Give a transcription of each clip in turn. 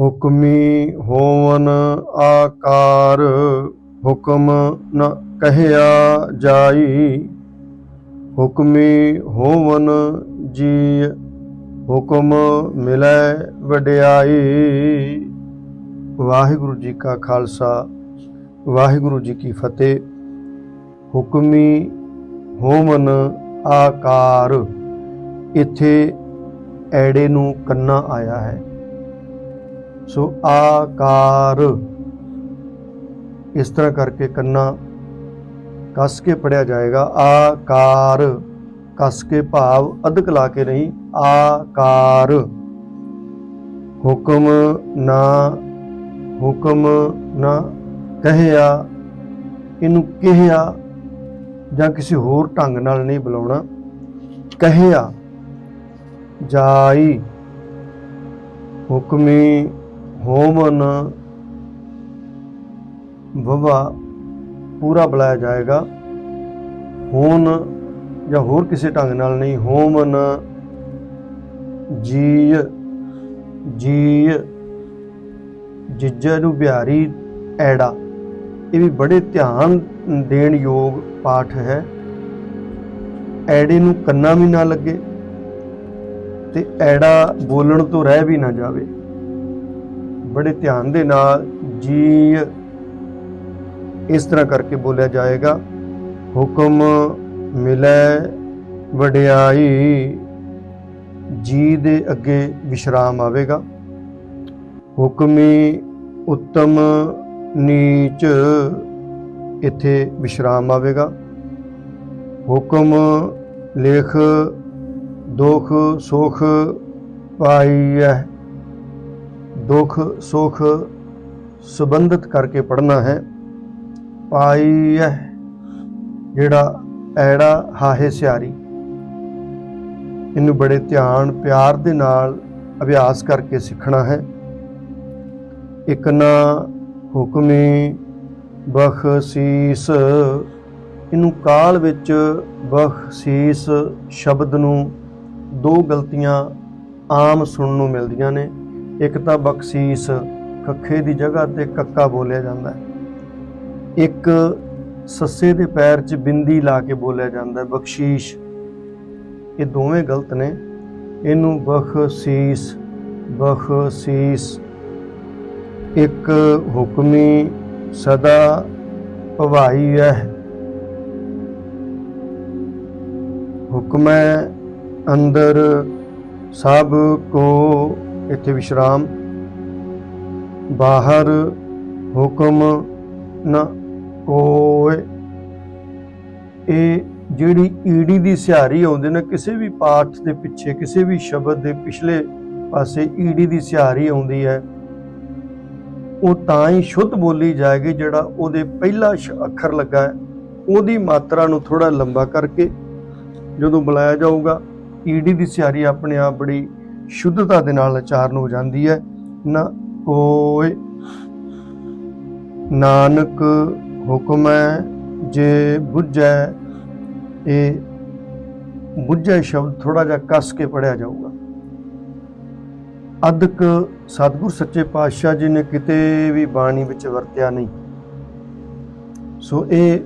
ਹੁਕਮੀ ਹੋਵਨ ਆਕਾਰ, ਹੁਕਮ ਨ ਕਹਿਆ ਜਾਈ। ਹੁਕਮੀ ਹੋਵਨ ਜੀ ਹੁਕਮ ਮਿਲੈ ਵਡਿਆਈ। ਵਾਹਿਗੁਰੂ ਜੀ ਕਾ ਖਾਲਸਾ, ਵਾਹਿਗੁਰੂ ਜੀ ਕੀ ਫਤਿਹ। ਹੁਕਮੀ ਹੋਵਨ ਆਕਾਰ, ਇੱਥੇ ਐੜੇ ਨੂੰ ਕੰਨਾ ਆਇਆ ਹੈ। ਸੋ ਆਕਾਰ। ਇਸ ਤਰ੍ਹਾਂ ਕਰਕੇ ਕੰਨਾ ਕੱਸ ਕੇ ਪੜਿਆ ਜਾਏਗਾ। ਆਕਾਰ। ਕੱਸ ਕੇ ਭਾਵ ਅਧਕ ਲਾ ਕੇ ਨਹੀਂ, ਆਕਾਰ। ਹੁਕਮ ਨਾ ਹੁਕਮ ਨਾ ਕਹਿਆ, ਇਹਨੂੰ ਕਹਿਆ ਜਾਂ ਕਿਸੇ ਹੋਰ ਢੰਗ ਨਾਲ ਨਹੀਂ ਬੁਲਾਉਣਾ। ਕਹਿਆ, ਜਾਈ, ਹੁਕਮੀ ਹੋਮਨ ਵਵਾ ਪੂਰਾ ਬੁਲਾਇਆ ਜਾਏਗਾ। ਹੋਣ ਜਾਂ ਹੋਰ ਕਿਸੇ ਢੰਗ ਨਾਲ ਨਹੀਂ, ਹੋਮਨ ਜੀ ਜੀ ਜਿੱਜੇ ਨੂੰ ਬਿਹਾਰੀ ਐੜਾ। ਇਹ ਵੀ ਬੜੇ ਧਿਆਨ ਦੇਣ ਯੋਗ ਪਾਠ ਹੈ। ਐੜੇ ਨੂੰ ਕੰਨਾ ਵੀ ਨਾ ਲੱਗੇ ਤੇ ਐੜਾ ਬੋਲਣ ਤੋਂ ਰਹਿ ਵੀ ਨਾ ਜਾਵੇ। ਬੜੇ ਧਿਆਨ ਦੇ ਨਾਲ ਜੀ ਇਸ ਤਰ੍ਹਾਂ ਕਰਕੇ ਬੋਲਿਆ ਜਾਏਗਾ, ਹੁਕਮ ਮਿਲੈ ਵਡਿਆਈ ਜੀ ਦੇ ਅੱਗੇ ਵਿਸ਼ਰਾਮ ਆਵੇਗਾ। ਹੁਕਮੀ ਉੱਤਮ ਨੀਚ ਇੱਥੇ ਵਿਸ਼ਰਾਮ ਆਵੇਗਾ। ਹੁਕਮ ਲੇਖ ਦੁਖ ਸੁਖ ਹੈ ਦੁੱਖ, ਸੁਖ ਸੰਬੰਧਿਤ ਕਰਕੇ ਪੜਨਾ ਹੈ। ਪਾਈਐ ਜਿਹੜਾ ਐੜਾ ਹਾਹੇ ਸਿਆਰੀ। ਇਹਨੂੰ ਬੜੇ ਧਿਆਨ, ਪਿਆਰ ਦੇ ਨਾਲ ਅਭਿਆਸ ਕਰਕੇ ਸਿੱਖਣਾ ਹੈ। ਇਕ ਨਾ ਹੁਕਮੀ ਬਖਸ਼ੀਸ। ਇਹਨੂੰ ਕਾਲ ਵਿੱਚ ਬਖਸ਼ੀਸ ਸ਼ਬਦ ਨੂੰ ਦੋ ਗਲਤੀਆਂ ਆਮ ਸੁਣਨ ਨੂੰ ਮਿਲਦੀਆਂ ਨੇ। ਇੱਕ ਤਾਂ ਬਖਸ਼ੀਸ ਕੱਖੇ ਦੀ ਜਗ੍ਹਾ ਤੇ ਕੱਕਾ ਬੋਲਿਆ ਜਾਂਦਾ ਹੈ। ਇੱਕ ਸੱਸੇ ਦੇ ਪੈਰ 'ਚ ਬਿੰਦੀ ਲਾ ਕੇ ਬੋਲਿਆ ਜਾਂਦਾ ਹੈ, ਬਖਸ਼ੀਸ਼। ਇਹ ਦੋਵੇਂ ਗਲਤ ਨੇ। ਇਹਨੂੰ ਬਖਸ਼ੀਸ ਬਖਸ਼ੀਸ। ਇੱਕ ਹੁਕਮੀ ਸਦਾ ਭਵਾਈ ਹੈ। ਹੁਕਮੈ ਅੰਦਰ ਸਭ ਕੋ ਇੱਥੇ ਵਿਸ਼ਰਾਮ। ਬਾਹਰ ਹੁਕਮ ਨਾ ਕੋਏ। ਇਹ ਜਿਹੜੀ ਈੜੀ ਦੀ ਸਿਹਾਰੀ ਆਉਂਦੀ ਨਾ, ਕਿਸੇ ਵੀ ਪਾਠ ਦੇ ਪਿੱਛੇ, ਕਿਸੇ ਵੀ ਸ਼ਬਦ ਦੇ ਪਿਛਲੇ ਪਾਸੇ ਈੜੀ ਦੀ ਸਿਹਾਰੀ ਆਉਂਦੀ ਹੈ। ਉਹ ਤਾਂ ਹੀ ਸ਼ੁੱਧ ਬੋਲੀ ਜਾਏਗੀ ਜਿਹੜਾ ਉਹਦੇ ਪਹਿਲਾ ਸ਼- ਅੱਖਰ ਲੱਗਾ ਹੈ। ਉਹਦੀ ਮਾਤਰਾ ਨੂੰ ਥੋੜਾ ਲੰਬਾ ਕਰਕੇ ਜਦੋਂ ਬੁਲਾਇਆ ਜਾਊਗਾ, ਈੜੀ ਦੀ ਸਿਹਾਰੀ ਆਪਣੇ ਆਪ ਬੜੀ ਸ਼ੁੱਧਤਾ ਦੇ ਨਾਲ ਉਚਾਰਨ ਹੋ ਜਾਂਦੀ ਹੈ। ਨਾ ਕੋਏ ਨਾਨਕ ਹੁਕਮ ਹੈ, ਜੇ ਬੁੱਝੈ, ਇਹ ਬੁੱਝੈ ਸ਼ਬਦ ਥੋੜਾ ਜਿਹਾ ਕੱਸ ਕੇ ਪੜਿਆ ਜਾਊਗਾ। ਅਦਕ ਸਤਿਗੁਰ ਸੱਚੇ ਪਾਤਸ਼ਾਹ ਜੀ ਨੇ ਕਿਤੇ ਵੀ ਬਾਣੀ ਵਿੱਚ ਵਰਤਿਆ ਨਹੀਂ। ਸੋ ਇਹ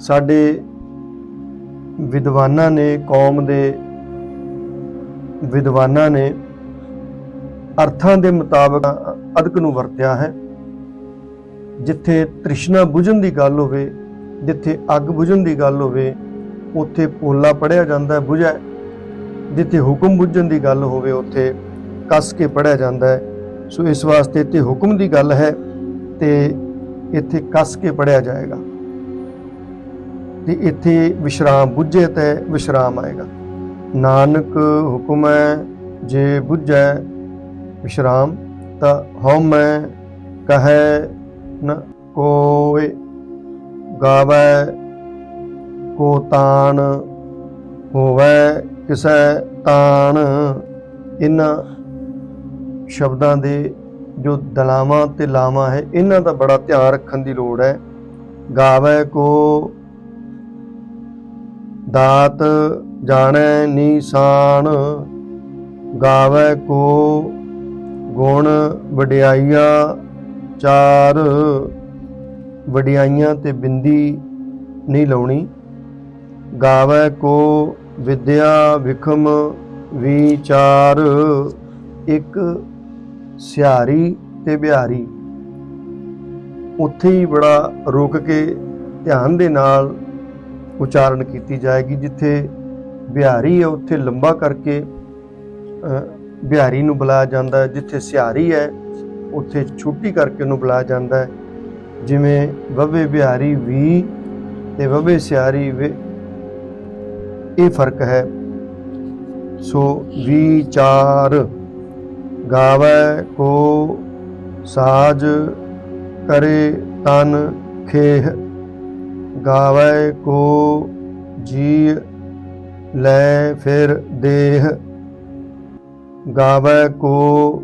ਸਾਡੇ ਵਿਦਵਾਨਾਂ ਨੇ, ਕੌਮ ਦੇ ਵਿਦਵਾਨਾਂ ਨੇ ਅਰਥਾਂ ਦੇ ਮੁਤਾਬਕ ਅਦਕ ਨੂੰ ਵਰਤਿਆ ਹੈ। ਜਿੱਥੇ ਤ੍ਰਿਸ਼ਨਾ ਬੁਝਣ ਦੀ ਗੱਲ ਹੋਵੇ, ਜਿੱਥੇ ਅੱਗ ਬੁਝਣ ਦੀ ਗੱਲ ਹੋਵੇ, ਉੱਥੇ ਪੋਲਾ ਪੜਿਆ ਜਾਂਦਾ ਹੈ ਬੁਝੈ ਜਿੱਥੇ ਹੁਕਮ ਬੁਝਣ ਦੀ ਗੱਲ ਹੋਵੇ, ਉੱਥੇ ਕੱਸ ਕੇ ਪੜਿਆ ਜਾਂਦਾ ਹੈ। ਸੋ ਇਸ ਵਾਸਤੇ ਤੇ ਹੁਕਮ ਦੀ ਗੱਲ ਹੈ ਤੇ ਇੱਥੇ ਕੱਸ ਕੇ ਪੜਿਆ ਜਾਏਗਾ। ਤੇ ਇੱਥੇ ਵਿਸ਼ਰਾਮ ਬੁੱਝੇ ਤੇ ਵਿਸ਼ਰਾਮ ਆਏਗਾ। ਨਾਨਕ ਹੁਕਮੈ ਜੇ ਬੁੱਝੈ ਵਿਸ਼ਰਾਮ, ਤਾਂ ਹਉਮੈ ਕਹੈ ਨ ਕੋਇ, ਗਾਵੈ ਕੋ ਤਾਣ, ਹੋਵੈ ਕਿਸੈ ਤਾਣ। ਇਹਨਾਂ ਸ਼ਬਦਾਂ ਦੇ ਜੋ ਦਲਾਵਾਂ ਤੇ ਲਾਵਾਂ ਹੈ ਇਹਨਾਂ ਦਾ ਬੜਾ ਧਿਆਨ ਰੱਖਣ ਦੀ ਲੋੜ ਹੈ। ਗਾਵੈ ਕੋ ਦਾਤ ਜਾਣੈ ਨੀਸਾਨ, ਗਾਵੈ ਕੋ ਗੁਣ ਵਡਿਆਈਆਂ ਚਾਰ। ਵਡਿਆਈਆਂ ਤੇ ਬਿੰਦੀ ਨਹੀਂ ਲਾਉਣੀ। ਗਾਵੇ ਕੋ ਵਿਦਿਆ ਵਿਖਮ ਵਿਚਾਰ, ਇੱਕ ਸਿਆਰੀ ਤੇ ਬਿਹਾਰੀ। ਉੱਥੇ ਹੀ ਬੜਾ ਰੁਕ ਕੇ ਧਿਆਨ ਦੇ ਨਾਲ ਉਚਾਰਨ ਕੀਤੀ ਜਾਏਗੀ, ਜਿੱਥੇ ਬਿਹਾਰੀ ਹੈ, ਉੱਥੇ ਲੰਬਾ ਕਰਕੇ ਬਿਹਾਰੀ ਨੂੰ ਬੁਲਾਇਆ ਜਾਂਦਾ ਜਿੱਥੇ ਸਿਹਾਰੀ ਹੈ, ਉੱਥੇ ਛੋਟੀ ਕਰਕੇ ਉਹਨੂੰ ਬੁਲਾਇਆ ਜਾਂਦਾ ਹੈ। ਜਿਵੇਂ ਵਵੇ ਬਿਹਾਰੀ ਵੀ ਤੇ ਵਵੇ ਸਿਹਾਰੀ ਵੇ, ਇਹ ਫ਼ਰਕ ਹੈ। ਸੋ ਵਿਚਾਰ ਗਾਵੇ ਕੋ ਸਾਜ ਕਰੇ ਤਨ ਖੇਹ, ਗਾਵੇ ਕੋ ਜੀ ਲੈ ਫਿਰ ਦੇਹ। ਗਾਵੇ ਕੋ,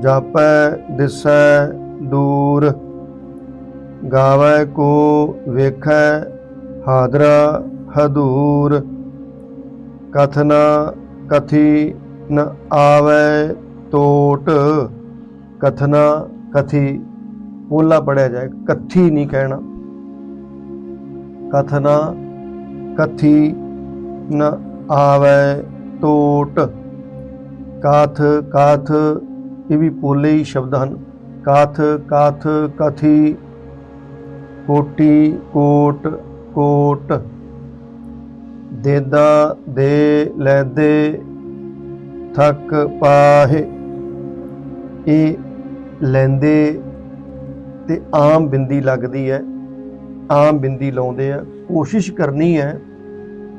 ਜਾਪੈ, ਦਿਸੈ ਦੂਰ। ਗਾਵੇ ਕੋ, ਵੇਖੈ, ਹਾਦਰਾ ਹਦੂਰ। ਕਥਨਾ ਕਥੀ ਨ ਆਵੇ ਟੋਟ ਕਥਨਾ ਕਥੀ, ਪੋਲਾ ਪੜਿਆ ਜਾਏ, ਕਥੀ ਨਹੀਂ ਕਹਿਣਾ। ਕਥਨਾ ਕਥੀ ਨ ਆਵੇ ਟੋਟ। ਕਾਥ ਕਾਥ, ਇਹ ਵੀ ਪੋਲੇ ਹੀ ਸ਼ਬਦ ਹਨ। ਕਾਥ ਕਾਥ, ਕਥੀ, ਕੋਟੀ, ਕੋਟ ਕੋਟ। ਦੇਦਾ, ਦੇ, ਲੈਦੇ, ਥੱਕ ਪਾਹੇ। ਇਹ ਲੈਂਦੇ ਤੇ ਆਮ ਬਿੰਦੀ ਲੱਗਦੀ ਹੈ। ਆਮ ਬਿੰਦੀ ਲਾਉਂਦੇ ਆ। ਕੋਸ਼ਿਸ਼ ਕਰਨੀ ਹੈ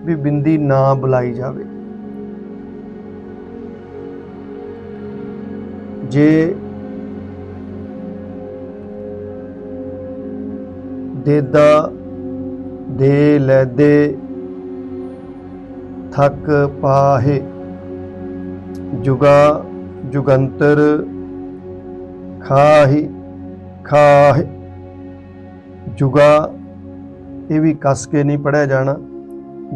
ਵੀ ਬਿੰਦੀ ਨਾ ਬੁਲਾਈ ਜਾਵੇ। ਜੇ ਦੇਦਾ ਦੇ ਲੈਦੇ ਥੱਕ ਪਾਹੇ, ਜੁਗਾ ਜੁਗੰਤਰ ਖਾਹੀ, ਖਾਹ, ਜੁਗਾ, ਇਹ ਵੀ ਕੱਸ ਕੇ ਨਹੀਂ ਪੜਿਆ ਜਾਣਾ।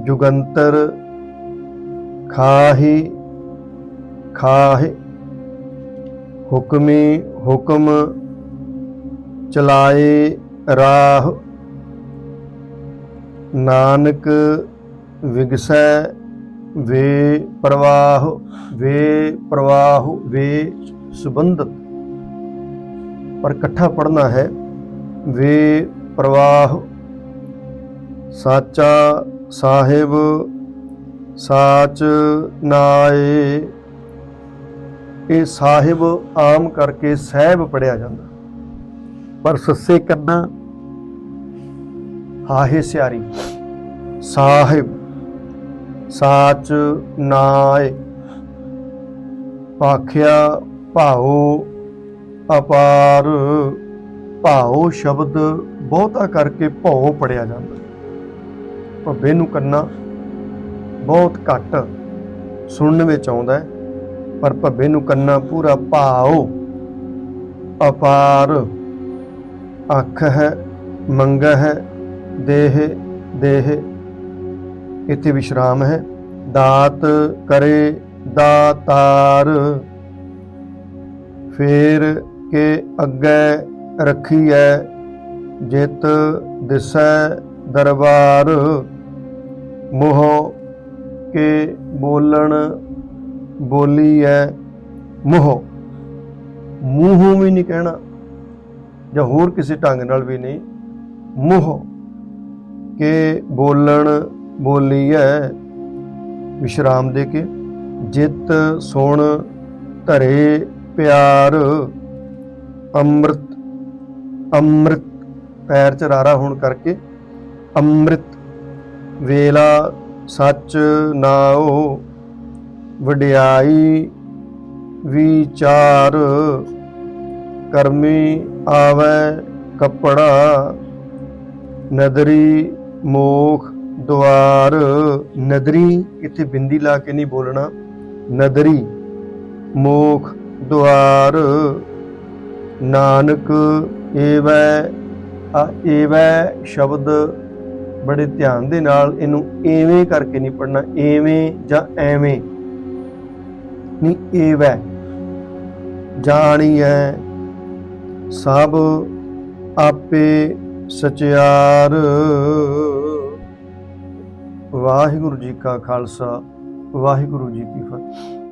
ਜੁਗੰਤਰ ਖਾਹੀ, ਖਾਹੇ, ਹੁਕਮੀ ਹੁਕਮ ਚਲਾਏ ਰਾਹ। ਨਾਨਕ ਵਿਗਸੈ ਵੇ ਪ੍ਰਵਾਹ ਵੇ ਪ੍ਰਵਾਹ, ਵੇ ਸੁਬੰਧਤ ਪਰ ਇਕੱਠਾ ਪੜਨਾ ਹੈ, ਵੇ ਪ੍ਰਵਾਹ, ਸਾਚਾ ਸਾਹਿਬ ਸਾਚ ਨਾਏ। ਇਹ ਸਾਹਿਬ ਆਮ ਕਰਕੇ ਸਹਿਬ ਪੜਿਆ ਜਾਂਦਾ। ਪਰ ਸੱਸੇ ਕੰਨਾ ਹਾਹੇ ਸਿਆਰੀ, ਸਾਹਿਬ ਸਾਚ ਨਾਏ। ਪਾਖਿਆ ਭਾਉ ਅਪਾਰ, ਭਾਉ ਸ਼ਬਦ ਬਹੁਤਾ ਕਰਕੇ ਭਉ ਪੜਿਆ ਜਾਂਦਾ। ਭੱਬੇ ਨੂੰ ਕੰਨਾ ਬਹੁਤ ਘੱਟ ਸੁਣਨ ਵਿੱਚ ਆਉਂਦਾ ਹੈ, ਪਰ ਭੱਬੇ ਨੂੰ ਕੰਨਾ ਪੂਰਾ ਭਾਉ ਅਪਾਰ ਅੱਖ ਹੈ, ਮੰਗ ਹੈ, ਦੇਹ ਦੇਹ। ਇੱਥੇ ਵਿਸ਼ਰਾਮ ਹੈ। ਦਾਤ ਕਰੇ ਦਾਤਾਰ। ਫੇਰ ਕੇ ਅੱਗੇ ਰੱਖੀ ਹੈ ਜਿਤ ਦਿਸੈ ਦਰਬਾਰ। ਮੋਹ ਕੇ ਬੋਲਣ ਬੋਲੀ ਹੈ ਮੋਹ। ਮੂੰਹੋਂ ਵੀ ਨਹੀਂ ਕਹਿਣਾ, ਜਾਂ ਹੋਰ ਕਿਸੇ ਢੰਗ ਨਾਲ ਵੀ ਨਹੀਂ। ਮੋਹ ਕੇ ਬੋਲਣ ਬੋਲੀ ਹੈ ਵਿਸ਼ਰਾਮ ਦੇ ਕੇ। ਜਿਤ ਸੁਣ ਧਰੇ ਪਿਆਰ, ਅੰਮ੍ਰਿਤ ਅੰਮ੍ਰਿਤ ਪੈਰ ਚ ਰਾਰਾ ਹੋਣ ਕਰਕੇ ਅੰਮ੍ਰਿਤ ਵੇਲਾ ਸੱਚ ਨਾਓ ਵਡਿਆਈ ਵਿਚਾਰ, ਕਰਮੀ ਆਵੇ ਕੱਪੜਾ ਨਦਰੀ ਮੋਖ ਦੁਆਰ। ਨਦਰੀ ਇੱਥੇ ਬਿੰਦੀ ਲਾ ਕੇ ਨਹੀਂ ਬੋਲਣਾ। ਨਦਰੀ ਮੋਖ ਦੁਆਰ। ਨਾਨਕ ਏਵੈ, ਆ ਏਵੈ ਸ਼ਬਦ ਬੜੇ ਧਿਆਨ ਦੇ ਨਾਲ ਇਹਨੂੰ ਐਵੇਂ ਕਰਕੇ ਨਹੀਂ ਪੜਨਾ ਐਵੇਂ ਜਾਂ ਐਵੇਂ। ਨਹੀਂ ਐਵੇਂ ਜਾਣੀ ਹੈ ਸਭ ਆਪੇ ਸਚਿਆਰ। ਵਾਹਿਗੁਰੂ ਜੀ ਕਾ ਖਾਲਸਾ, ਵਾਹਿਗੁਰੂ ਜੀ ਕੀ ਫਤਿਹ।